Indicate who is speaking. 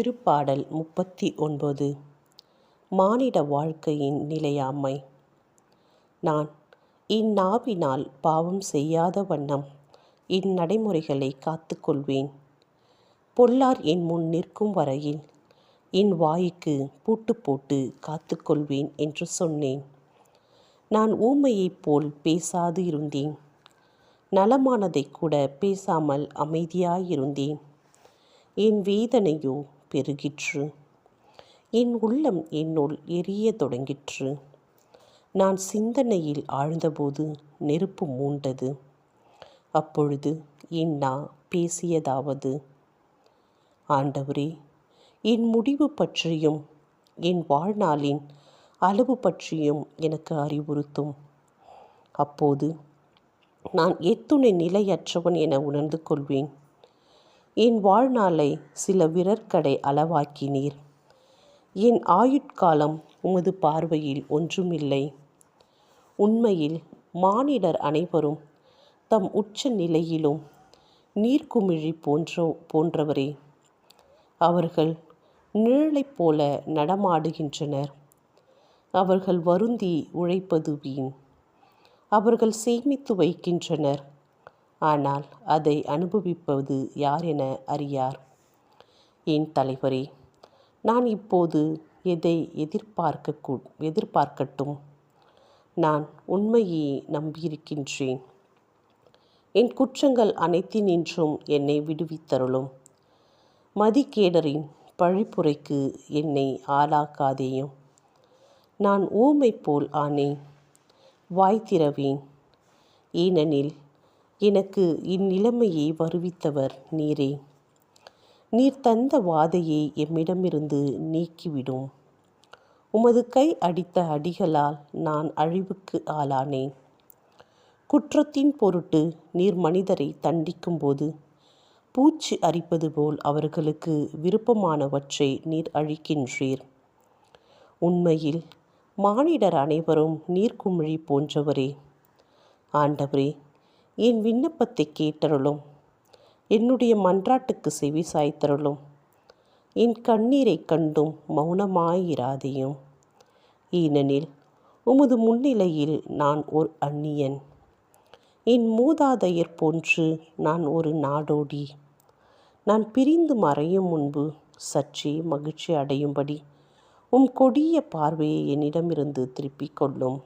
Speaker 1: திருப்பாடல் முப்பத்தி ஒன்பது. மானிட வாழ்க்கையின் நிலையாமை நான் இந்நாவினால் பாவம் செய்யாத வண்ணம் இந்நடைமுறைகளை காத்துக்கொள்வேன். பொல்லார் என் முன் நிற்கும் வரையில் என் வாய்க்கு பூட்டு போட்டு காத்துக்கொள்வேன் என்று சொன்னேன். நான் ஊமையைப் போல் பேசாது இருந்தேன். நலமானதை கூட பேசாமல் அமைதியாயிருந்தேன். என் வேதனையோ பெருகிற்று. என் உள்ளம் என்னுள் எரியத் தொடங்கிற்று. நான் சிந்தனையில் ஆழ்ந்தபோது நெருப்பு மூண்டது. அப்பொழுது என் நான் பேசியதாவது ஆண்டவரே என் முடிவு பற்றியும் என் வாழ்நாளின் அளவு பற்றியும் எனக்கு அறிவுறுத்தும். அப்போது நான் எத்துணை நிலையற்றவன் என உணர்ந்து கொள்வேன். என் வாழ்நாளை சில விரற்கடை அளவாக்கினீர். என் ஆயுட்காலம் உமது பார்வையில் ஒன்றுமில்லை. உண்மையில் மானிடர் அனைவரும் தம் உச்ச நிலையிலும் நீர்க்குமிழி போன்றோ போன்றவரே. அவர்கள் நிழலைப் போல நடமாடுகின்றனர். அவர்கள் வருந்தி உழைப்பது வீண். அவர்கள் சேமித்து வைக்கின்றனர். ஆனால் அதை அனுபவிப்பது யார் என அறியார்? என் தலைவரே நான் இப்போது எதை எதிர்பார்க்க எதிர்பார்க்கட்டும். நான் உண்மையை நம்பியிருக்கின்றேன். என் குற்றங்கள் அனைத்தினின்றும் என்னை விடுவித்தருளும். மதிக்கேடரின் பழிப்புரைக்கு என்னை ஆளாக்காதேயும். நான் ஊமை போல் ஆனேன். வாய் திறவேன். ஏனெனில் எனக்கு இந்நிலைமையை வருவித்தவர் நீரே. நீர் தந்த வாதையை எம்மிடமிருந்து நீக்கிவிடும். உமது கை அடித்த அடிகளால் நான் அழிவுக்கு ஆளானேன் குற்றத்தின் பொருட்டு நீர் மனிதரை தண்டிக்கும்போது பூச்சி அரிப்பது போல் அவர்களுக்கு விருப்பமானவற்றை நீர் அழிக்கின்றீர். உண்மையில் மானிடர் அனைவரும் நீர்க்குமிழி போன்றவரே. ஆண்டவரே என் விண்ணப்பத்தை கேட்டருளும். என்னுடைய மன்றாட்டுக்கு செவி சாய்த்தருளும். என் கண்ணீரை கண்டும் மௌனமாயிராதையும். ஏனெனில் உமது முன்னிலையில் நான் ஒரு அந்நியன். என் மூதாதையர் போன்று நான் ஒரு நாடோடி. நான் பிரிந்து மறையும் முன்பு சற்றே மகிழ்ச்சி அடையும்படி உம் கொடிய பார்வையை என்னிடமிருந்து திருப்பிக் கொள்ளும்.